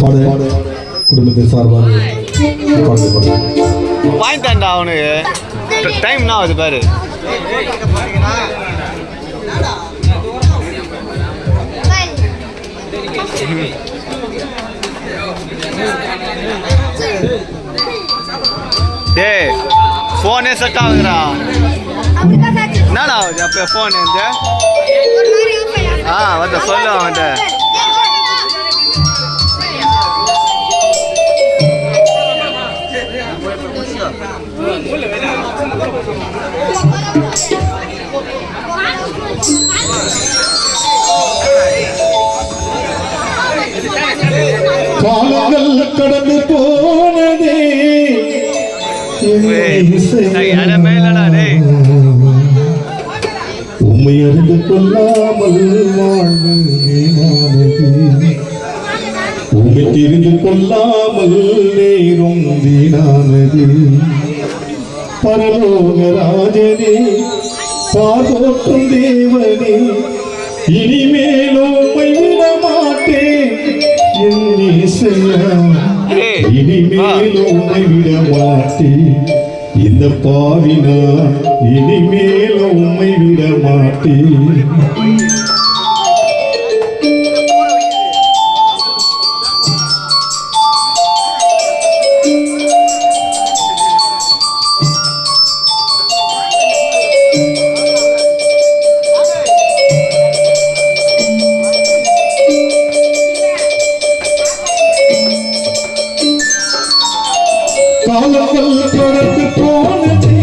பாடு குடும்பத்தை சார்பாக வாங்கி தாண்டா அவனுக்கு. டைம் என்ன ஆகுது பாரு. டே ஃபோனே செட் ஆகுதுடா. என்னடா ஆகுது? அப்போ ஃபோன் இந்த ஆ வந்து சொல்லு அவன்கிட்ட. காலங்கள் கடந்து போனதே. உண்மை அறிந்து கொள்ளாமல் வாழ்வு வீணானது உண்மை தெரிந்து கொள்ளாமல் நேரும் வீணானது. പരലോകരാജനെ പാതോട്ടും ദേവനെ ഇനിമേലോ വിടമാട്ടേ ഇനിമേലോ വിടമാട്ടേ இந்த பாவினா இனிமேல உண்மை விட மாட்டேன் காலங்கள் தொடர்ந்து போனதே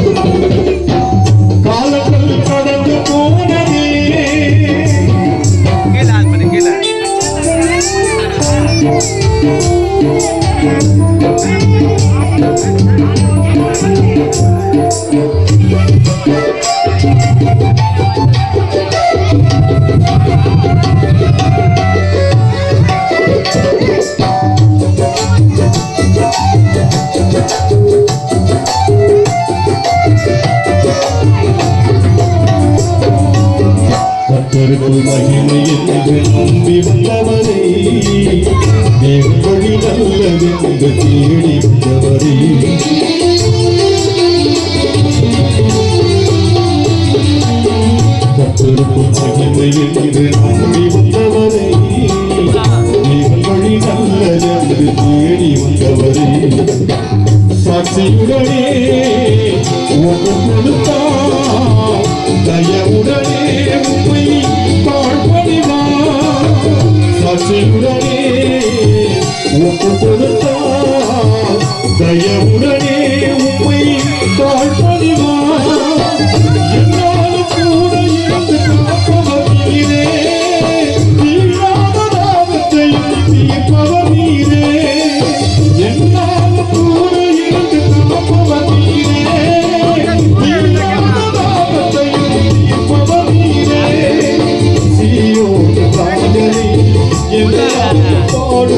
உன் மகிமையென்று நம்பி வந்தவரே. தேவழி நல்லதென்று தேடி வந்தவரே. கத்தருக்கும் மகிமையென்று நம்பி வந்தவரே. தேவழி நல்லதென்று தேடி வந்தவரே. சாட்சியுடனே உமக்கு கொடுத்தான் தயவுடனே உம்மை தாழ்பணிவான் சசியுடனே என்னோடு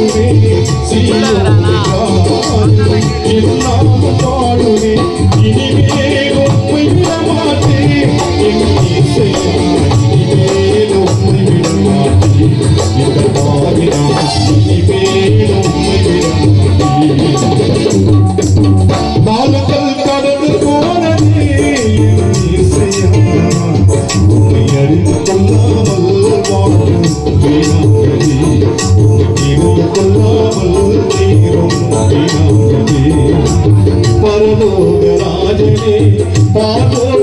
পাগল রাজনে পাগল